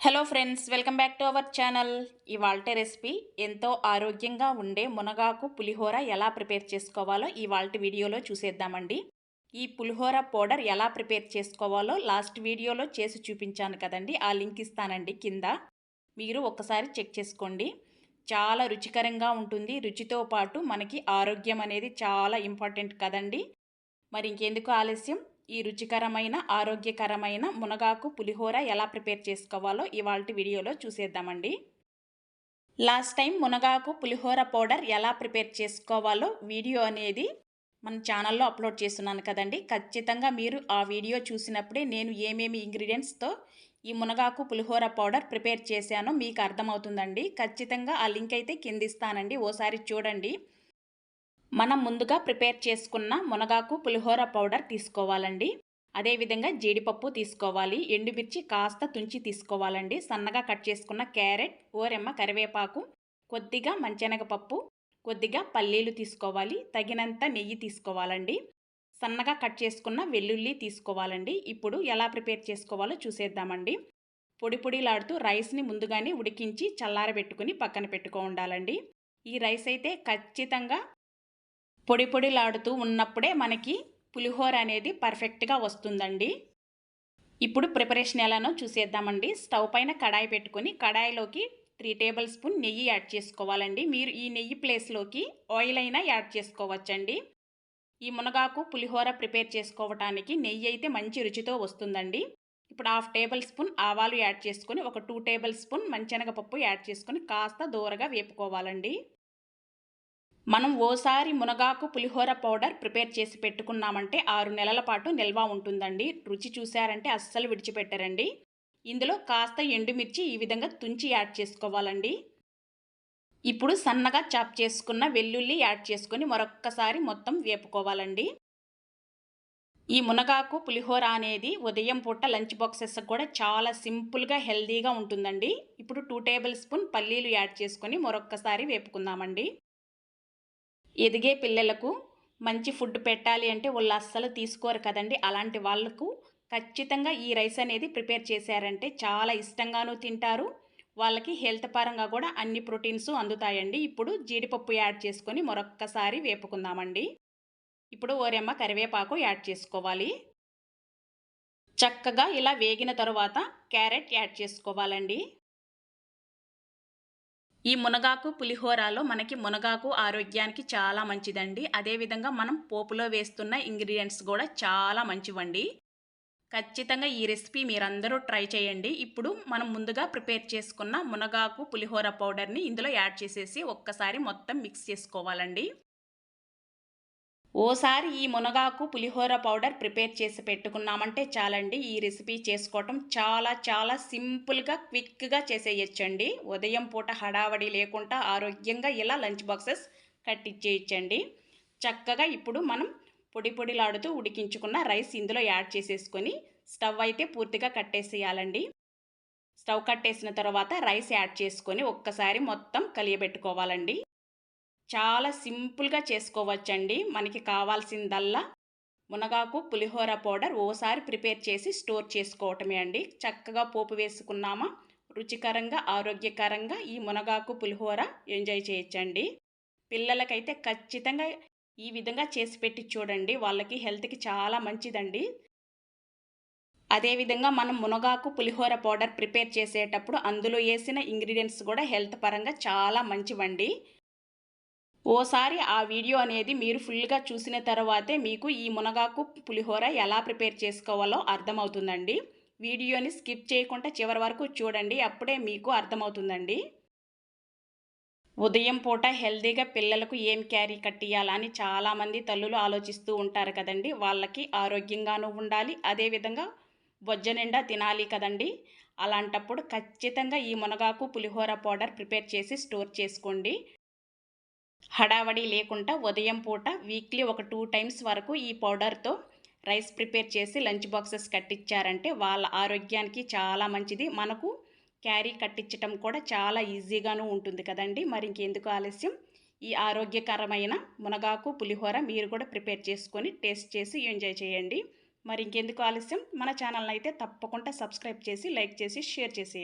Hello friends welcome back to our channel ఇవాళ recipe ఎంతో ఆరోగ్యంగా ఉండే మునగాకు పులిహోర ఎలా ప్రిపేర్ చేసుకోవాలో ఇవాళ వీడియోలో చూసేద్దామండి. ఈ పులిహోర పౌడర్ ఎలా ప్రిపేర్ చేసుకోవాలో లాస్ట్ వీడియోలో చేసి చూపించాను కదండి. ఆ లింక్ ఇస్తానండి కింద. మీరు ఒకసారి చెక్ చేసుకోండి. చాలా రుచికరంగా ఉంటుంది. రుచితో పాటు మనకి ఆరోగ్యం అనేది చాలా ఇంపార్టెంట్ కదండి. మరి ఇంకెందుకు ఆలస్యం? ఈ రుచికరమైన ఆరోగ్యకరమైన మునగాకు పులిహోర ఎలా ప్రిపేర్ చేసుకోవాలో ఇవాళ వీడియోలో చూసేద్దామండి. లాస్ట్ టైం మునగాకు పులిహోర పౌడర్ ఎలా ప్రిపేర్ చేసుకోవాలో వీడియో అనేది మన ఛానల్లో అప్లోడ్ చేస్తున్నాను కదండి. ఖచ్చితంగా మీరు ఆ వీడియో చూసినప్పుడే నేను ఏమేమి ఇంగ్రీడియంట్స్తో ఈ మునగాకు పులిహోర పౌడర్ ప్రిపేర్ చేశానో మీకు అర్థమవుతుందండి. ఖచ్చితంగా ఆ లింక్ అయితే కిందిస్తానండి ఓసారి చూడండి. మనం ముందుగా ప్రిపేర్ చేసుకున్న మునగాకు పులిహోర పౌడర్ తీసుకోవాలండి. అదేవిధంగా జీడిపప్పు తీసుకోవాలి ఎండుమిర్చి కాస్త తుంచి తీసుకోవాలండి. సన్నగా కట్ చేసుకున్న క్యారెట్ ఓరెమ్మ కరివేపాకు కొద్దిగా మంచెనగపప్పు కొద్దిగా పల్లీలు తీసుకోవాలి తగినంత నెయ్యి తీసుకోవాలండి. సన్నగా కట్ చేసుకున్న వెల్లుల్లి తీసుకోవాలండి. ఇప్పుడు ఎలా ప్రిపేర్ చేసుకోవాలో చూసేద్దామండి. పొడి పొడిలాడుతూ రైస్ని ముందుగానే ఉడికించి చల్లారబెట్టుకుని పక్కన పెట్టుకో ఉండాలండి ఈ రైస్ అయితే ఖచ్చితంగా పొడి పొడిలాడుతూ ఉన్నప్పుడే మనకి పులిహోర అనేది పర్ఫెక్ట్గా వస్తుందండి. ఇప్పుడు ప్రిపరేషన్ ఎలానో చూసేద్దామండి. స్టవ్ పైన కడాయి పెట్టుకొని కడాయిలోకి త్రీ టేబుల్ స్పూన్ నెయ్యి యాడ్ చేసుకోవాలండి. మీరు ఈ నెయ్యి ప్లేస్లోకి ఆయిల్ అయినా యాడ్ చేసుకోవచ్చండి. ఈ మునగాకు పులిహోర ప్రిపేర్ చేసుకోవటానికి నెయ్యి అయితే మంచి రుచితో వస్తుందండి. ఇప్పుడు హాఫ్ టేబుల్ స్పూన్ ఆవాలు యాడ్ చేసుకొని ఒక టూ టేబుల్ స్పూన్ మంచెనగపప్పు యాడ్ చేసుకొని కాస్త దూరగా వేపుకోవాలండి. మనం ఓసారి మునగాకు పులిహోర పౌడర్ ప్రిపేర్ చేసి పెట్టుకున్నామంటే ఆరు నెలల పాటు నిల్వ ఉంటుందండి. రుచి చూశారంటే అస్సలు విడిచిపెట్టరండి. ఇందులో కాస్త ఎండుమిర్చి ఈ విధంగా తుంచి యాడ్ చేసుకోవాలండి. ఇప్పుడు సన్నగా చాప్ చేసుకున్న వెల్లుల్లి యాడ్ చేసుకొని మరొక్కసారి మొత్తం వేపుకోవాలండి. ఈ మునగాకు పులిహోర అనేది ఉదయం పూట లంచ్ బాక్సెస్ కూడా చాలా సింపుల్గా హెల్దీగా ఉంటుందండి. ఇప్పుడు టూ టేబుల్ స్పూన్ పల్లీలు యాడ్ చేసుకొని మరొక్కసారి వేపుకుందామండి. ఎదిగే పిల్లలకు మంచి ఫుడ్ పెట్టాలి అంటే వాళ్ళు అస్సలు తీసుకోరు కదండి. అలాంటి వాళ్ళకు ఖచ్చితంగా ఈ రైస్ అనేది ప్రిపేర్ చేశారంటే చాలా ఇష్టంగానూ తింటారు. వాళ్ళకి హెల్త్ పరంగా కూడా అన్ని ప్రోటీన్స్ అందుతాయండి. ఇప్పుడు జీడిపప్పు యాడ్ చేసుకొని మరొక్కసారి వేపుకుందామండి. ఇప్పుడు ఓరెమ్మ కరివేపాకు యాడ్ చేసుకోవాలి. చక్కగా ఇలా వేగిన తర్వాత క్యారెట్ యాడ్ చేసుకోవాలండి. ఈ మునగాకు పులిహోరలో మనకి మునగాకు ఆరోగ్యానికి చాలా మంచిదండి. అదేవిధంగా మనం పోపులో వేస్తున్న ఇంగ్రీడియంట్స్ కూడా చాలా మంచివండి. ఖచ్చితంగా ఈ రెసిపీ మీరందరూ ట్రై చేయండి. ఇప్పుడు మనం ముందుగా ప్రిపేర్ చేసుకున్న మునగాకు పులిహోర పౌడర్ని ఇందులో యాడ్ చేసేసి ఒక్కసారి మొత్తం మిక్స్ చేసుకోవాలండి. ఓసారి ఈ మునగాకు పులిహోర పౌడర్ ప్రిపేర్ చేసి పెట్టుకున్నామంటే చాలండి. ఈ రెసిపీ చేసుకోవటం చాలా చాలా సింపుల్గా క్విక్గా చేసేయచ్చండి. ఉదయం పూట హడావడి లేకుండా ఆరోగ్యంగా ఇలా లంచ్ బాక్సెస్ కట్టించేయచ్చండి చక్కగా ఇప్పుడు మనం పొడి పొడిలాడుతూ ఉడికించుకున్న రైస్ ఇందులో యాడ్ చేసేసుకొని స్టవ్ అయితే పూర్తిగా కట్టేసేయాలండి. స్టవ్ కట్టేసిన తర్వాత రైస్ యాడ్ చేసుకొని ఒక్కసారి మొత్తం కలియబెట్టుకోవాలండి. చాలా సింపుల్గా చేసుకోవచ్చండి. మనకి కావాల్సిందల్లా మునగాకు పులిహోర పౌడర్ ఓసారి ప్రిపేర్ చేసి స్టోర్ చేసుకోవటమే అండి. చక్కగా పోపు వేసుకున్నామా రుచికరంగా ఆరోగ్యకరంగా ఈ మునగాకు పులిహోర ఎంజాయ్ చేయొచ్చండి. పిల్లలకైతే ఖచ్చితంగా ఈ విధంగా చేసి పెట్టి చూడండి. వాళ్ళకి హెల్త్కి చాలా మంచిదండి. అదేవిధంగా మనం మునగాకు పులిహోర పౌడర్ ప్రిపేర్ చేసేటప్పుడు అందులో వేసిన ఇంగ్రీడియంట్స్ కూడా హెల్త్ పరంగా చాలా మంచివండి. ఓసారి ఆ వీడియో అనేది మీరు ఫుల్గా చూసిన తర్వాతే మీకు ఈ మునగాకు పులిహోర ఎలా ప్రిపేర్ చేసుకోవాలో అర్థమవుతుందండి. వీడియోని స్కిప్ చేయకుండా చివరి వరకు చూడండి అప్పుడే మీకు అర్థమవుతుందండి. ఉదయం పూట హెల్దీగా పిల్లలకు ఏం క్యారీ కట్టియాలని చాలామంది తల్లులు ఆలోచిస్తూ ఉంటారు కదండి. వాళ్ళకి ఆరోగ్యంగానూ ఉండాలి అదేవిధంగా బొజ్జ నిండా తినాలి కదండి. అలాంటప్పుడు ఖచ్చితంగా ఈ మునగాకు పులిహోర పౌడర్ ప్రిపేర్ చేసి స్టోర్ చేసుకోండి. హడావడి లేకుండా ఉదయం పూట వీక్లీ ఒక టూ టైమ్స్ వరకు ఈ పౌడర్తో రైస్ ప్రిపేర్ చేసి లంచ్ బాక్సెస్ కట్టించారంటే వాళ్ళ ఆరోగ్యానికి చాలా మంచిది. మనకు క్యారీ కట్టించటం కూడా చాలా ఈజీగాను ఉంటుంది కదండి. మరి ఇంకెందుకు ఆలస్యం? ఈ ఆరోగ్యకరమైన మునగాకు పులిహోర మీరు కూడా ప్రిపేర్ చేసుకొని టేస్ట్ చేసి ఎంజాయ్ చేయండి. మరి ఇంకెందుకు ఆలస్యం? మన ఛానల్ని అయితే తప్పకుండా సబ్స్క్రైబ్ చేసి లైక్ చేసి షేర్ చేసేయండి.